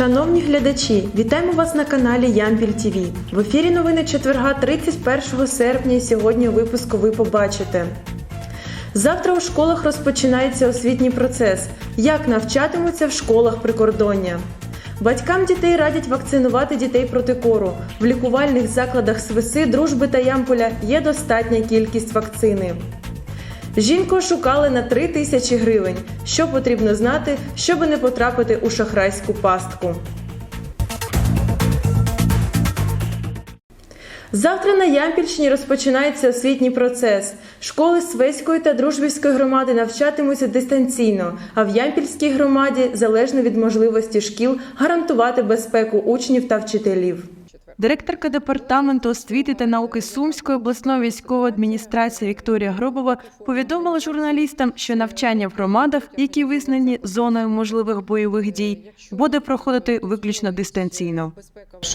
Шановні глядачі, вітаємо вас на каналі Ямпіль ТВ. В ефірі новини четверга 31 серпня і сьогодні у випуску ви побачите. Завтра у школах розпочинається освітній процес. Як навчатимуться в школах прикордоння? Батькам дітей радять вакцинувати дітей проти кору. В лікувальних закладах Свиси, Дружби та Ямполя є достатня кількість вакцини. Жінку шукали на 3 тисячі гривень. Що потрібно знати, щоб не потрапити у шахрайську пастку. Завтра на Ямпільщині розпочинається освітній процес. Школи Свеської та Дружбівської громади навчатимуться дистанційно, а в Ямпільській громаді, залежно від можливості шкіл, гарантувати безпеку учнів та вчителів. Директорка департаменту освіти та науки Сумської обласної військової адміністрації Вікторія Гробова повідомила журналістам, що навчання в громадах, які визнані зоною можливих бойових дій, буде проходити виключно дистанційно.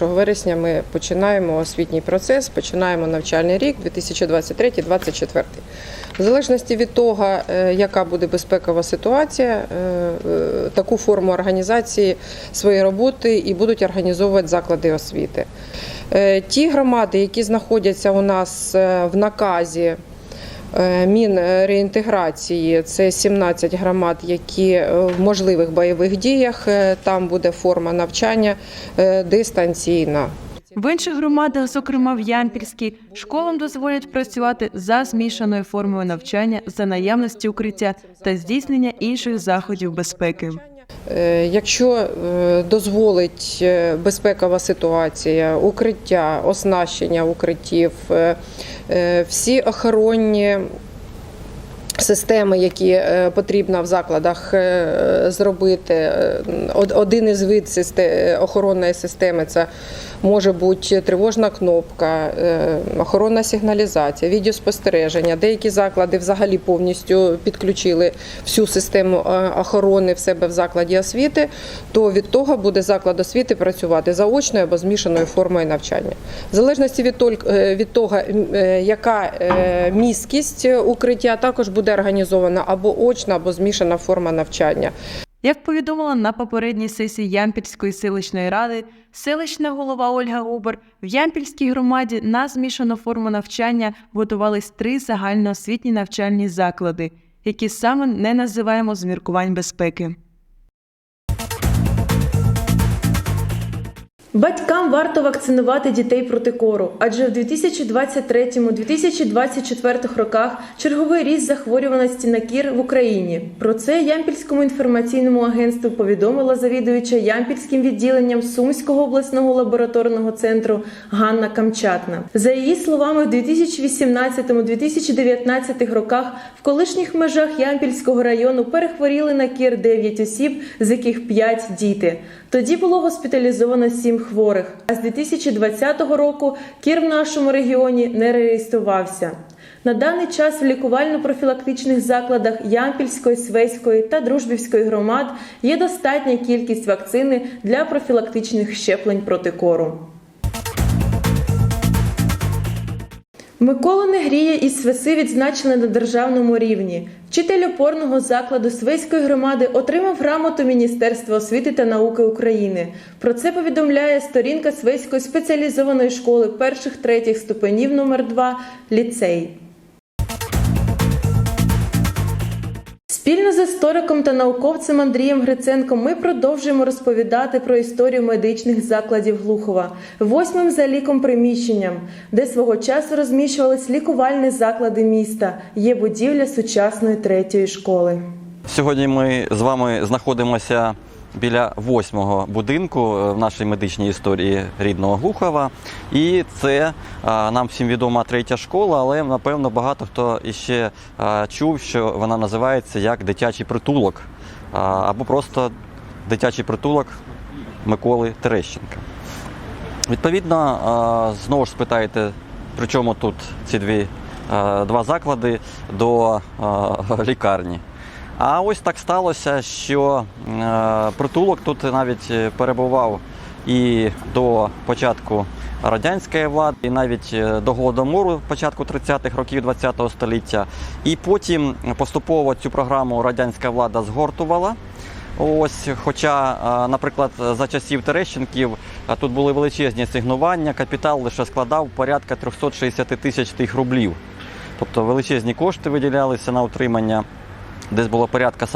1 вересня ми починаємо освітній процес, починаємо навчальний рік 2023-2024. В залежності від того, е, яка буде безпекова ситуація, е, е, таку форму організації своєї роботи і будуть організовувати заклади освіти. Ті громади, які знаходяться у нас в наказі Мінреінтеграції, це 17 громад, які в можливих бойових діях, там буде форма навчання дистанційна. В інших громадах, зокрема в Ямпільській, школам дозволять працювати за змішаною формою навчання за наявності укриття та здійснення інших заходів безпеки. Е, Якщо е, дозволить е, безпекова ситуація, укриття, оснащення укриттів, всі охоронні системи, які е, потрібно в закладах е, зробити, е, один із вид охоронної системи це може бути тривожна кнопка, охоронна сигналізація, відеоспостереження. Деякі заклади взагалі повністю підключили всю систему охорони в себе в закладі освіти, то від того буде заклад освіти працювати заочною або змішаною формою навчання. В залежності від того, яка міськість укриття, також буде організована або очна, або змішана форма навчання. Як повідомила на попередній сесії Ямпільської селищної ради, селищна голова Ольга Губер, в Ямпільській громаді на змішану форму навчання готувались три загальноосвітні навчальні заклади, які саме не називаємо з міркувань безпеки. Батькам варто вакцинувати дітей проти кору, адже в 2023-2024 роках черговий ріст захворюваності на кір в Україні. Про це Ямпільському інформаційному агентству повідомила завідуюча Ямпільським відділенням Сумського обласного лабораторного центру Ганна Камчатна. За її словами, в 2018-2019 роках в колишніх межах Ямпільського району перехворіли на кір 9 осіб, з яких 5 – діти. Тоді було госпіталізовано 7 хворих. А з 2020 року кір в нашому регіоні не реєструвався. На даний час в лікувально-профілактичних закладах Ямпільської, Свеської та Дружбівської громад є достатня кількість вакцини для профілактичних щеплень проти кору. Миколу Негрія із Свиси відзначили на державному рівні. Вчитель опорного закладу Свиської громади отримав грамоту Міністерства освіти та науки України. Про це повідомляє сторінка Свиської спеціалізованої школи перших третіх ступенів номер 2 ліцей. Спільно з істориком та науковцем Андрієм Гриценком ми продовжуємо розповідати про історію медичних закладів Глухова, восьмим за ліком приміщенням, де свого часу розміщувались лікувальні заклади міста. Є будівля сучасної третьої школи. Сьогодні ми з вами знаходимося біля восьмого будинку е, в нашій медичній історії рідного Глухова. І це нам всім відома третя школа, але напевно багато хто іще чув, що вона називається як дитячий притулок або просто дитячий притулок Миколи Терещенка. Відповідно, знову ж спитаєте, при чому тут ці дві, два заклади до лікарні. А ось так сталося, що е, притулок тут навіть е, перебував і до початку радянської влади, і навіть е, до голодомору початку 30-х років ХХ століття. І потім поступово цю програму радянська влада згортувала. Ось, хоча, наприклад, за часів Терещенків тут були величезні сигнування, капітал лише складав порядка 360 тисяч тих рублів. Тобто величезні кошти виділялися на утримання. Десь було порядка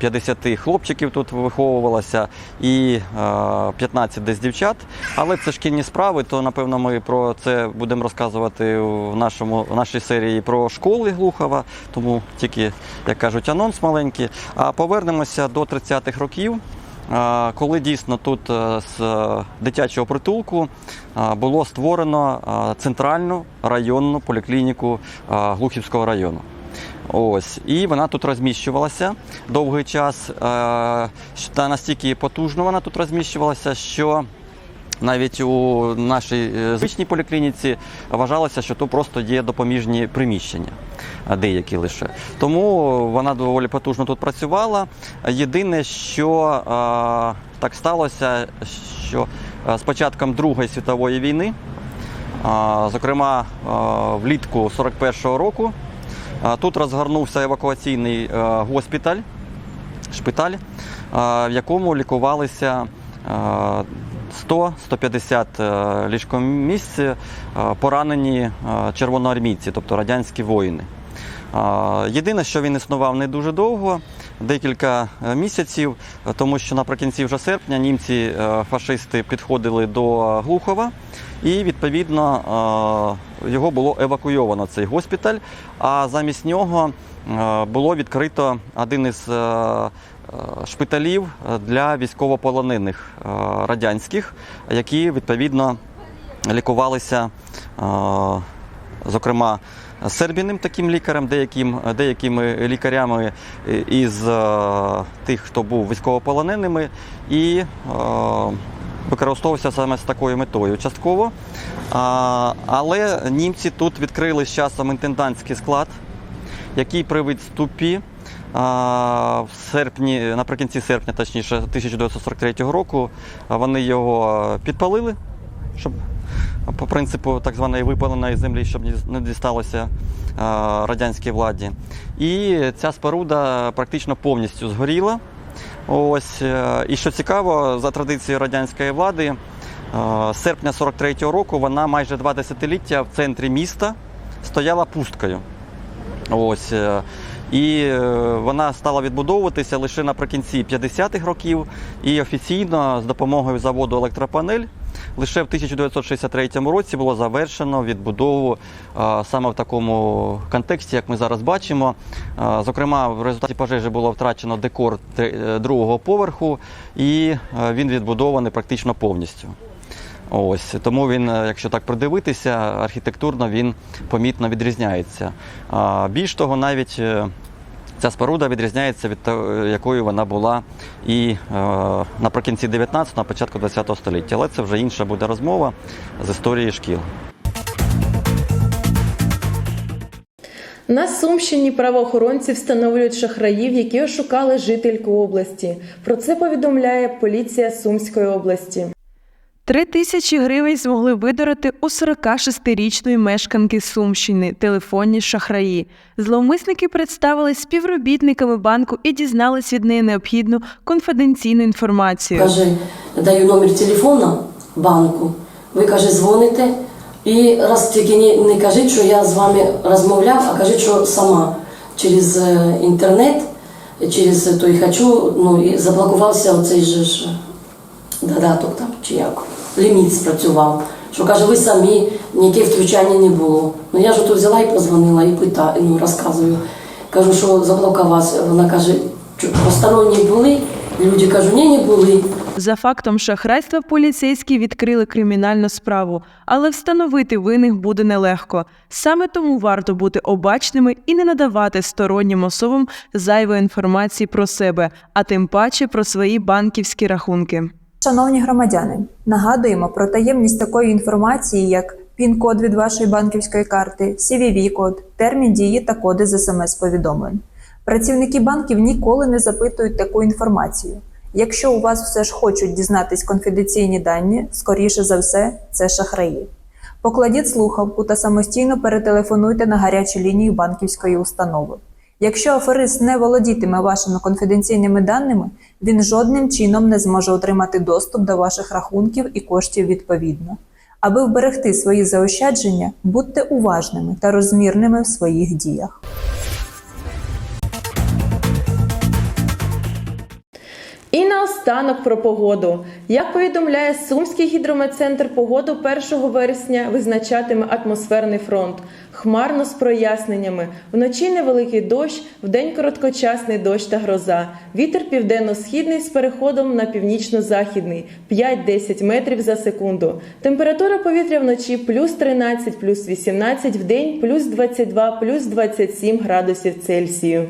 40-50 хлопчиків тут виховувалося і е, 15 десь дівчат. Але це шкільні справи, то напевно ми про це будемо розказувати в, нашому, в нашій серії про школи Глухова, тому тільки, як кажуть, анонс маленький. А повернемося до 30-х років. е, Коли дійсно тут е, з е, дитячого притулку е, було створено е, центральну районну поліклініку е, Глухівського району. Ось, і вона тут розміщувалася довгий час. е, Та настільки потужно вона тут розміщувалася, що навіть у нашій е, звичній поліклініці вважалося, що тут просто є допоміжні приміщення, деякі лише. Тому вона доволі потужно тут працювала. Єдине, що е, так сталося, що е, з початком Другої світової війни, е, зокрема е, влітку 41-го року, Тут розгорнувся евакуаційний е, госпіталь, шпиталь, е, в якому лікувалися е, 100-150 е, ліжкомісць поранені червоноармійці, тобто радянські воїни. Єдине, що він існував не дуже довго, декілька е, місяців, е, тому що наприкінці вже серпня німці е, фашисти підходили до Глухова, і відповідно е, його було евакуйовано цей госпіталь. А замість нього е, було відкрито один із е, е, шпиталів для військовополонених е, радянських, які відповідно лікувалися, е, зокрема. Сербіним таким лікарем, деяким, деякими лікарями із е, тих, хто був військовополоненими, і е, використовувався саме з такою метою частково. Але німці тут відкрили з часом інтендантський склад, який при відступі в серпні, наприкінці серпня, точніше, 1943 року, вони його підпалили, щоб по принципу так званої випаленої землі, щоб не дісталося радянській владі. І ця споруда практично повністю згоріла. Ось, е, і що цікаво, за традицією радянської влади, е, з серпня 43-го року вона майже два десятиліття в центрі міста стояла пусткою. Ось. е, І вона стала відбудовуватися лише наприкінці 50-х років. І офіційно з допомогою заводу Електропанель лише в 1963 році було завершено відбудову е, саме в такому контексті, як ми зараз бачимо. Е, Зокрема, в результаті пожежі було втрачено декор е, другого поверху, і він відбудований практично повністю. Ось тому він, якщо так придивитися, архітектурно він помітно відрізняється. Більш того, навіть ця споруда відрізняється від того, якою вона була і е, наприкінці 19-го, на початку 20-го століття. Але це вже інша буде розмова з історії шкіл. На Сумщині правоохоронці встановлюють шахраїв, які ошукали жительку області. Про це повідомляє поліція Сумської області. Три тисячі гривень змогли видорити у 46-річної мешканки Сумщини телефонні шахраї. Зловмисники представились співробітниками банку і дізнались від неї необхідну конфіденційну інформацію. Каже, даю номер телефона банку, ви каже, дзвоните. І раз тільки не, не кажіть, що я з вами розмовляв, а кажіть, що сама через е, інтернет, через той хочу, ну і заблокувався оцей же ж додаток там, чи як, ліміт спрацював. Що каже, ви самі, ніяке втручання не було. Ну я ж тут взяла і позвонила, і питаю, ну розказую. Кажу, що заблокувався. Вона каже, «Чо, посторонні були? Люди кажуть, ні, не були. За фактом шахрайства поліцейські відкрили кримінальну справу, але встановити винних буде нелегко. Саме тому варто бути обачними і не надавати стороннім особам зайвої інформації про себе, а тим паче про свої банківські рахунки. Шановні громадяни, нагадуємо про таємність такої інформації, як пін-код від вашої банківської карти, CVV-код, термін дії та коди з смс-повідомлень. Працівники банків ніколи не запитують таку інформацію. Якщо у вас все ж хочуть дізнатись конфіденційні дані, скоріше за все, це шахраї. Покладіть слухавку та самостійно перетелефонуйте на гарячу лінію банківської установи. Якщо аферист не володітиме вашими конфіденційними даними, він жодним чином не зможе отримати доступ до ваших рахунків і коштів відповідно. Аби вберегти свої заощадження, будьте уважними та розмірними в своїх діях. Наостанок про погоду. Як повідомляє Сумський гідрометцентр, погоду 1 вересня визначатиме атмосферний фронт. Хмарно з проясненнями. Вночі невеликий дощ, вдень короткочасний дощ та гроза. Вітер південно-східний з переходом на північно-західний 5-10 метрів за секунду. Температура повітря вночі плюс 13, плюс 18, вдень плюс 22, плюс 27 градусів Цельсію.